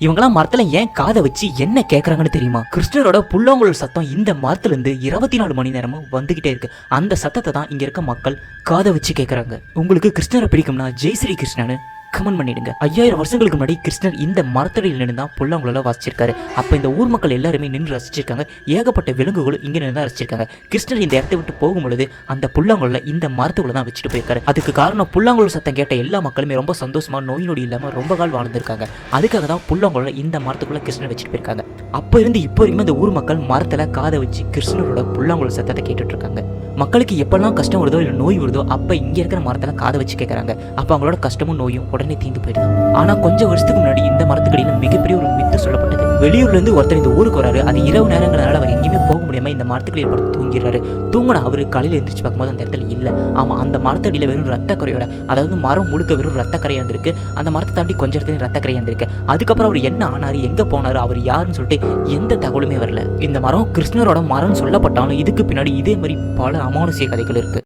இவங்கெல்லாம் மரத்துல ஏன் காதை வச்சு என்ன கேட்கறாங்கன்னு தெரியுமா? கிருஷ்ணரோட புல்லாங்குழல் சத்தம் இந்த மரத்துல இருந்து இருபத்தி நாலு மணி நேரமும் வந்துகிட்டே இருக்கு. அந்த சத்தத்தை தான் இங்க இருக்க மக்கள் காதை வச்சு கேட்கறாங்க உங்களுக்கு கிருஷ்ணரை பிடிக்கும்னா ஜெய் ஸ்ரீ கிருஷ்ணனு கமெண்ட் பண்ணிடுங்க. ஐயாயிரம் வருஷங்களுக்கு முன்னாடி கிருஷ்ணர் இந்த மரத்தடியில் நின்று தான் புல்லாங்குழல வாசிச்சிருக்காரு. அப்போ இந்த ஊர் மக்கள் எல்லாருமே நின்று ரசிச்சிருக்காங்க. ஏகப்பட்ட விலங்குகளும் இங்கே நின்று தான் ரசிச்சிருக்காங்க. கிருஷ்ணர் இந்த இடத்தை விட்டு போகும்பொழுது அந்த புல்லாங்குழல இந்த மரத்துக்குள்ள தான் வச்சுட்டு போயிருக்காரு. அதுக்கு காரணம் புல்லாங்குழல் சத்தம் கேட்ட எல்லா மக்களுமே ரொம்ப சந்தோஷமா நோய் நொடி இல்லாமல் ரொம்ப கால் வாழ்ந்திருக்காங்க. அதுக்காக தான் புல்லாங்குழல இந்த மரத்துக்குள்ள கிருஷ்ணர் வச்சுட்டு போயிருக்காங்க. அப்போ இருந்து இப்போ வரைக்கும் இந்த ஊர் மக்கள் மரத்தில் காதை வச்சு கிருஷ்ணரோட புல்லாங்குழல் சத்தத்தை கேட்டுட்டு இருக்காங்க. மக்களுக்கு எப்பெல்லாம் கஷ்டம் வருதோ இல்லை நோய் வருதோ அப்போ இங்கே இருக்கிற மரத்தில் காதை வச்சு கேட்குறாங்க அப்போ அவங்களோட கஷ்டமும் நோயும் உடனே தீர்ந்து போயிடுது ஆனால் கொஞ்சம் வருஷத்துக்கு முன்னாடி இந்த மரத்துக்கடியில் மிகப்பெரிய ஒரு மித்து சொல்லப்பட்டது. வெளியூர்ல இருந்து ஒருத்தர் இந்த ஊருக்கு வராரு. அது இரவு நேரங்களால் அவர் எங்கேயுமே போக மரத்துக்கடியில் படுத்து தூங்கிடுறாரு தூங்கின அவர் காலையில் எழுந்திரிச்சு பார்க்கும்போது அந்த இடத்துல இல்லை. ஆமாம் அந்த மரத்தடியில் வெறும் ரத்த கரையோட அதாவது மரம் முழுக்க வெறும் ரத்த கரையா இருந்திருக்கு அந்த மரத்தை தாண்டி கொஞ்சம் இடத்துல ரத்த கரையா இருந்திருக்கு அதுக்கப்புறம் அவர் என்ன ஆனாரு எங்கே போனாரு அவர் யாருன்னு சொல்லிட்டு எந்த தகவலுமே வரல. இந்த மரம் கிருஷ்ணரோட மரம் சொல்லப்பட்டாலும் இதுக்கு பின்னாடி இதே மாதிரி பல அமானுஷிய கதைகள் இருக்குது